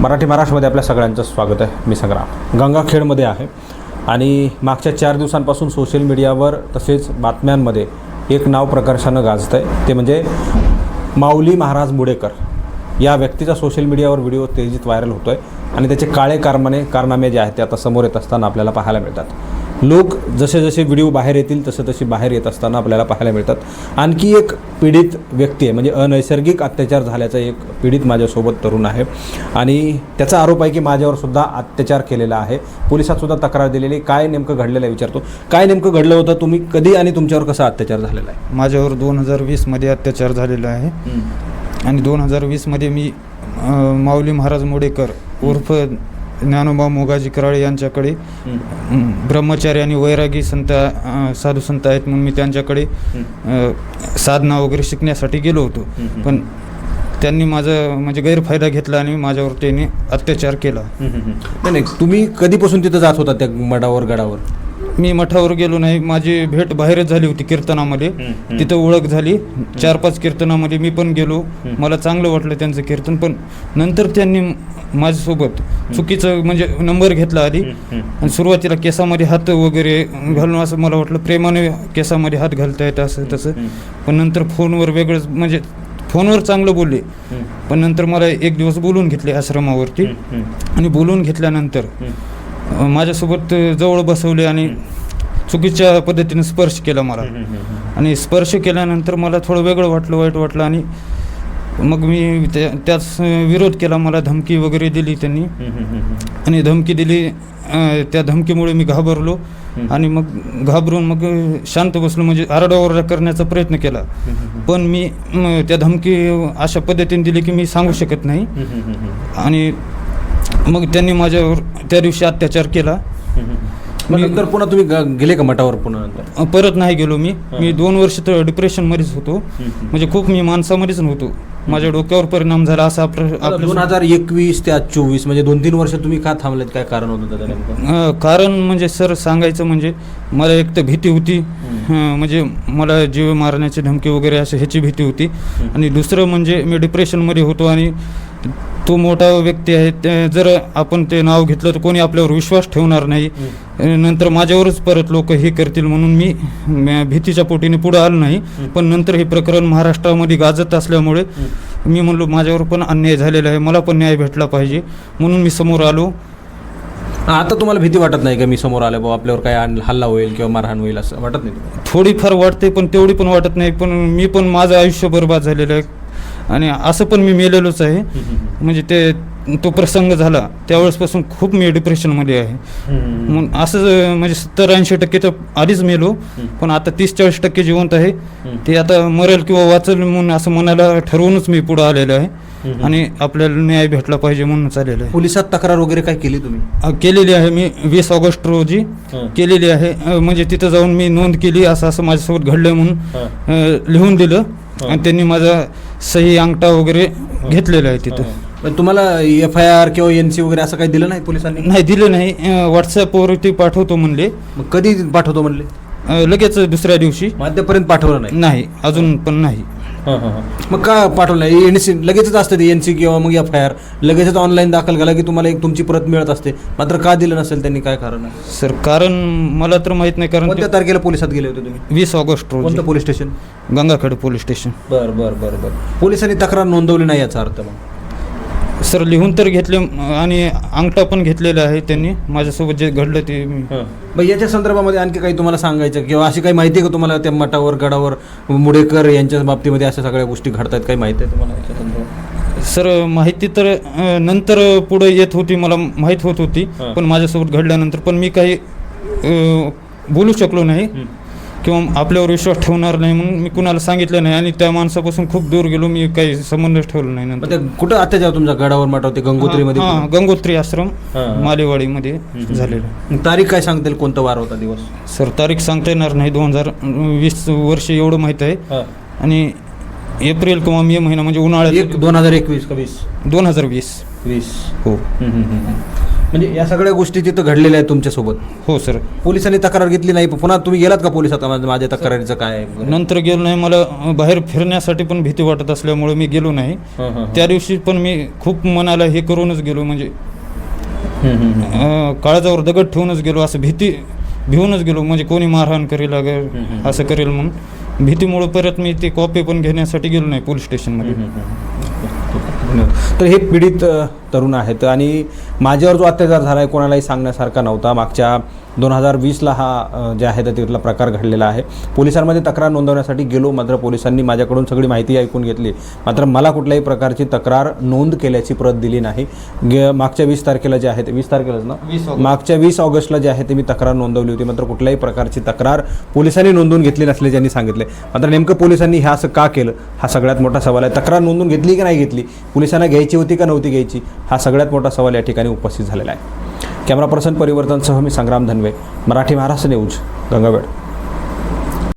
मराठी महाराष्ट्रामध्ये आपल्या सगळ्यांचं स्वागत आहे. मी संग्राम. गंगाखेडमध्ये आहे. आणि मागच्या चार दिवसांपासून सोशल मीडियावर तसेच बातम्यांमध्ये एक नाव प्रकर्षानं गाजतं आहे ते म्हणजे माऊली महाराज मुडेकर. या व्यक्तीचा सोशल मीडियावर व्हिडिओ तेजीत व्हायरल होतो आहे आणि त्याचे काळे कारमाने कारनामे जे आहेत ते आता समोर येत असताना आपल्याला पाहायला मिळतात. लोक जसे जसे व्हिडिओ बाहेर येतील तसे तसे बाहेर येत असताना आपल्याला पाहायला मिळतात. आणखी एक पीडित व्यक्ती आहे म्हणजे अनैसर्गिक अत्याचार झाल्याचा एक पीडित माझ्यासोबत तरुण आहे. आणि त्याचा आरोप आहे की माझ्यावर सुद्धा अत्याचार केलेला आहे. पोलिसात सुद्धा तक्रार दिलेली. काय नेमकं घडलेलं आहे विचारतो. काय नेमकं घडलं होतं? तुम्ही कधी आणि तुमच्यावर कसा अत्याचार झालेला आहे? माझ्यावर दोन हजार वीसमध्ये अत्याचार झालेला आहे. आणि दोन हजार वीसमध्ये मी माऊली महाराज मोडेकर उर्फ ज्ञानोबा मोगाजी कराळे यांच्याकडे ब्रह्मचारी आणि वैरागी संत साधू संत आहेत म्हणून मी त्यांच्याकडे अ, साधना वगैरे शिकण्यासाठी गेलो होतो. पण त्यांनी माझं म्हणजे गैरफायदा घेतला आणि माझ्यावर त्यांनी अत्याचार केला. नाही नाही तुम्ही कधीपासून तिथं जात होता त्या मठावर गडावर? मी मठावर गेलो नाही माझी भेट बाहेरच झाली होती कीर्तनामध्ये. तिथं ओळख झाली. चार पाच कीर्तनामध्ये मी पण गेलो. मला चांगलं वाटलं त्यांचं कीर्तन पण नंतर त्यांनी माझ्यासोबत चुकीचं म्हणजे नंबर घेतला आधी. आणि सुरुवातीला केसामध्ये हात वगैरे घालून असं मला वाटलं प्रेमाने केसामध्ये हात घालता येतं असं तसं. पण नंतर फोनवर वेगळंच म्हणजे फोनवर चांगलं बोलले. पण नंतर मला एक दिवस बोलून घेतले आश्रमावरती. आणि बोलून घेतल्यानंतर माझ्यासोबत जवळ बसवले आणि चुकीच्या पद्धतीने स्पर्श केला मला. आणि स्पर्श केल्यानंतर मला थोडं वेगळं वाटलं वाईट वाटलं आणि मग मी त्या त्याच विरोध केला. मला धमकी वगैरे दिली त्यांनी. आणि धमकी दिली त्या धमकीमुळे मी घाबरलो. आणि मग घाबरून मग शांत बसलो म्हणजे आरडाओरडा करण्याचा प्रयत्न केला. पण म, त्या धमकी अशा पद्धतीने दिली की मी सांगू शकत नाही. आणि मग त्यांनी माझ्यावर त्या दिवशी अत्याचार केला. मग नंतर पुन्हा तुम्ही ग- गेले का मठावर पुन्हा नंतर? अ, परत नाही गेलो मी. मी दोन वर्ष तर डिप्रेशनमध्येच होतो. म्हणजे खूप मी माणसामध्येच नव्हतो. माझ्या डोक्यावर परिणाम झाला असं आपलं दोन आपलं हजार एकवीस ते आज चोवीस म्हणजे दोन तीन वर्ष तुम्ही का थांबलेत? काय कारण होतं त्याचं नेमकं? अ, कारण म्हणजे सर सांगायचं म्हणजे मला एक तर भीती होती. म्हणजे मला जीव मारण्याची धमकी वगैरे असं ह्याची भीती होती. आणि दुसरं म्हणजे मी डिप्रेशनमध्ये होतो आणि तो मोठा व्यक्ती आहे जर आपण ते नाव घेतलं तर कोणी आपल्यावर विश्वास ठेवणार नाही. नंतर माझ्यावरच परत लोक हे करतील म्हणून मी भीतीच्या पोटीने पुढं आलो नाही. पण नंतर हे प्रकरण महाराष्ट्रामध्ये गाजत असल्यामुळे मी म्हणलो माझ्यावर पण अन्याय झालेला आहे मला पण न्याय भेटला पाहिजे. म्हणून मी समोर आलो. आता तुम्हाला भीती वाटत नाही का मी समोर आले बाबा आपल्यावर काय हल्ला होईल किंवा मारहाण होईल असं? वाटत नाही? थोडीफार वाटते पण तेवढी पण वाटत नाही. पण मी पण माझं आयुष्य बर्बाद झालेलं आहे. आणि असं पण मी मेलेलोच आहे. म्हणजे ते तो प्रसंग झाला त्यावेळेसपासून खूप मी डिप्रेशनमध्ये आहे. म्हणून असं म्हणजे सत्तर ऐंशी टक्के तर आधीच मेलो पण आता तीस चाळीस टक्के जिवंत आहे. ते आता मरेल किंवा वाचेल म्हणून असं मनाला ठरवूनच मी पुढं आलेलो आहे. आणि आपल्याला न्याय भेटला पाहिजे म्हणून आलेलं आहे. पोलिसात तक्रार वगैरे काय केली तुम्ही? केलेली आहे मी वीस ऑगस्ट रोजी. केलेली आहे. म्हणजे तिथं जाऊन मी नोंद केली असं असं माझ्यासोबत घडलंय म्हणून लिहून दिलं. आणि त्यांनी माझा सही अंगठा वगैरे घेतलेला आहे तिथं. पण तुम्हाला एफ आय आर किंवा एन सी वगैरे असं काही दिलं नाही पोलिसांनी? नाही दिलं नाही. अ, व्हॉट्सॲपवरती पाठवतो म्हणले. मग कधी पाठवतो म्हणले? अ, लगेच दुसऱ्या दिवशी. मध्यपर्यंत पाठवलं नाही? नाही अजून पण नाही. मग का पाठवलं नाही? एन सी लगेचच असते ते एन सी किंवा मग एफ आय आर लगेचच ऑनलाईन दाखल केला की तुम्हाला एक तुमची परत मिळत असते. मात्र का दिलं नसेल त्यांनी काय कारण आहे? सर कारण मला तर माहीत नाही कारण कोणत्या तारखेला पोलिसात गेले होते तुम्ही? वीस ऑगस्ट रोजी. कोणतं police station? Gangakhed police station. बर बर बर बर. पोलिसांनी तक्रार नोंदवली नाही याचा अर्थ मग. सर लिहून तर घेतले आणि अंगठा पण घेतलेला आहे त्यांनी. माझ्यासोबत जे घडलं ते मी याच्या संदर्भामध्ये आणखी काही तुम्हाला सांगायचं किंवा अशी काही माहिती आहे का तुम्हाला त्या मठावर गडावर मुडेकर यांच्या बाबतीमध्ये अशा सगळ्या गोष्टी घडतात? काही माहिती आहे तुम्हाला याच्या संदर्भात? सर माहिती तर अ, नंतर पुढे येत होती मला माहीत होत होती. पण माझ्यासोबत घडल्यानंतर पण मी काही अ, बोलू शकलो नाही. किंवा आपल्यावर विश्वास ठेवणार नाही म्हणून मी कुणाला सांगितलं नाही आणि त्या माणसापासून खूप दूर गेलो मी काही संबंधच ठेवला नाही नंतर. ते कुठं अत्याचार तुमच्या गडावर मठावर ते गंगोत्रीमध्ये हां गंगोत्री आश्रम. मालेवाडीमध्ये झालेलं. तारीख काय सांगतील कोणता वार होता दिवस? सर तारीख सांगता येणार नाही. दोन हजार वीस वर्ष एवढं माहीत आहे. आणि एप्रिल किंवा मे महिना म्हणजे उन्हाळ्यात. एक दोन हजार एकवीस का वीस? दोन हजार वीस. वीस. हो. म्हणजे या सगळ्या गोष्टी तिथं घडलेल्या आहेत तुमच्यासोबत? हो सर. पोलिसांनी तक्रार घेतली नाही पण पुन्हा तुम्ही गेलात का पोलिसात? माझ्या माझ्या तक्रारीचं काय? आहे? नंतर गेलो नाही. मला बाहेर फिरण्यासाठी पण भीती वाटत असल्यामुळे मी गेलो नाही. हं, हं, त्या दिवशी पण मी खूप मनाला हे करूनच गेलो. म्हणजे हं, हं, हं. अं, काळजावर दगड ठेवूनच गेलो. असं भीती भिवूनच गेलो. म्हणजे कोणी मारहाण करेल अगर असं करेल म्हणून. भीतीमुळे परत मी ती कॉपी पण घेण्यासाठी गेलो नाही पोलीस स्टेशनमध्ये. तर हे पीडित तरुण आहेत. आणि माझ्यावर जो अत्याचार झाला आहे कोणालाही सांगण्यासारखा नव्हता. मागच्या दोन हजार वीसला हा जे आहे तर तिथला प्रकार घडलेला आहे. पोलिसांमध्ये तक्रार नोंदवण्यासाठी गेलो मात्र पोलिसांनी माझ्याकडून सगळी माहिती ऐकून घेतली. मात्र मला कुठल्याही प्रकारची तक्रार नोंद केल्याची प्रत दिली नाही. गे मागच्या वीस तारखेला जे आहे ते वीस तारखेलाच ना? 20 ऑगस्ट. मागच्या वीस ऑगस्टला जे आहे ते मी तक्रार नोंदवली होती. मात्र कुठल्याही प्रकारची तक्रार पोलिसांनी नोंदवून घेतली नसल्याचे त्यांनी सांगितले. मात्र नेमकं पोलिसांनी हे असं का केलं? हा सगळ्यात मोठा सवाल आहे. तक्रार नोंदवून घेतली की नाही घेतली? पोलिसांना घ्यायची होती का नव्हती घ्यायची? हा सगळ्यात मोठा सवाल या ठिकाणी उपस्थित झालेला आहे. कॅमेरा पर्सन परिवर्तनसह मी संग्राम धनवे मराठी महाराष्ट्र न्यूज गंगावेड